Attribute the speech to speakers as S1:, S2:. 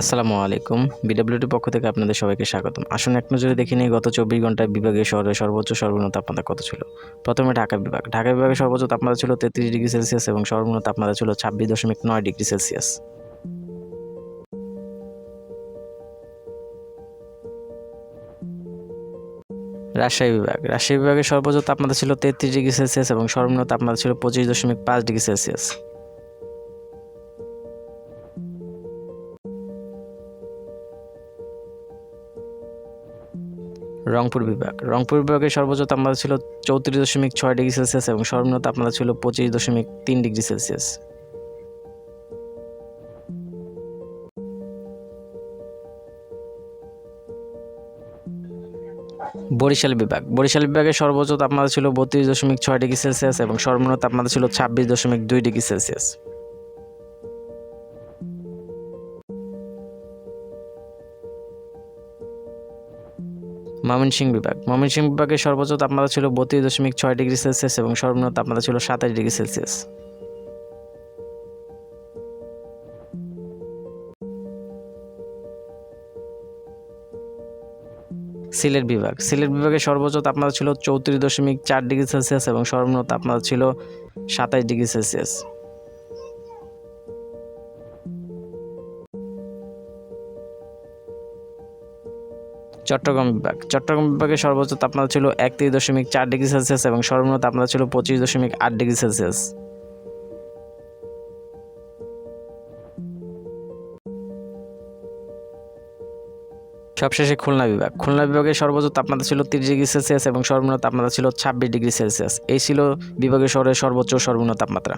S1: আসসালামু আলাইকুম। বিডব্লিউটির পক্ষ থেকে আপনাদের সবাইকে স্বাগতম। আসুন এক নজরে দেখে নিই, গত চব্বিশ ঘন্টায় বিভাগীয় শহরে সর্বোচ্চ সর্বনিম্ন তাপমাত্রা কত ছিল? প্রথমে ঢাকা বিভাগ। ঢাকা বিভাগে সর্বোচ্চ তাপমাত্রা ছিল তেত্রিশ ডিগ্রি সেলসিয়াস এবং সর্বনিম্ন তাপমাত্রা ছিল ছাব্বিশ দশমিক নয় ডিগ্রি সেলসিয়াস। রাজশাহী বিভাগ। রাজশাহী বিভাগের সর্বোচ্চ তাপমাত্রা ছিল তেত্রিশ ডিগ্রি সেলসিয়াস এবং সর্বনিম্ন তাপমাত্রা ছিল পঁচিশ দশমিক পাঁচ ডিগ্রি সেলসিয়াস। রংপুর বিভাগ। রংপুর বিভাগের সর্বোচ্চ তাপমাত্রা ছিল চৌত্রিশ দশমিক ছয় ডিগ্রি সেলসিয়াস এবং সর্বনিম্ন তাপমাত্রা ছিল পঁচিশ দশমিক তিন ডিগ্রি সেলসিয়াস। বরিশাল বিভাগ। বরিশাল বিভাগের সর্বোচ্চ তাপমাত্রা ছিল বত্রিশ দশমিক ছয় ডিগ্রি সেলসিয়াস এবং সর্বনিম্ন তাপমাত্রা ছিল ছাব্বিশ দশমিক দুই ডিগ্রি সেলসিয়াস। ময়মনসিংহ বিভাগ। ময়মনসিংহ বিভাগের সর্বোচ্চ তাপমাত্রা ছিল বত্রিশ দশমিক ছয় ডিগ্রি সেলসিয়াস এবং সর্বনিম্ন তাপমাত্রা ছিল সাতাশ ডিগ্রি সেলসিয়াস। সিলেট বিভাগ। সিলেট বিভাগের সর্বোচ্চ তাপমাত্রা ছিল চৌত্রিশ দশমিক চার ডিগ্রি সেলসিয়াস এবং সর্বনিম্ন তাপমাত্রা ছিল সাতাশ ডিগ্রি সেলসিয়াস। চট্টগ্রাম বিভাগ। চট্টগ্রাম বিভাগের সর্বোচ্চ তাপমাত্রা ছিল একত্রিশ দশমিক চার ডিগ্রি সেলসিয়াস এবং সর্বনিম্ন তাপমাত্রা ছিল পঁচিশ দশমিক আট ডিগ্রি সেলসিয়াস। সবশেষে খুলনা বিভাগ। খুলনা বিভাগের সর্বোচ্চ তাপমাত্রা ছিল তিরিশ ডিগ্রি সেলসিয়াস এবং সর্বনিম্ন তাপমাত্রা ছিল ছাব্বিশ ডিগ্রি সেলসিয়াস। এই ছিল বিভাগীয় শহরের সর্বোচ্চ সর্বনিম্ন তাপমাত্রা।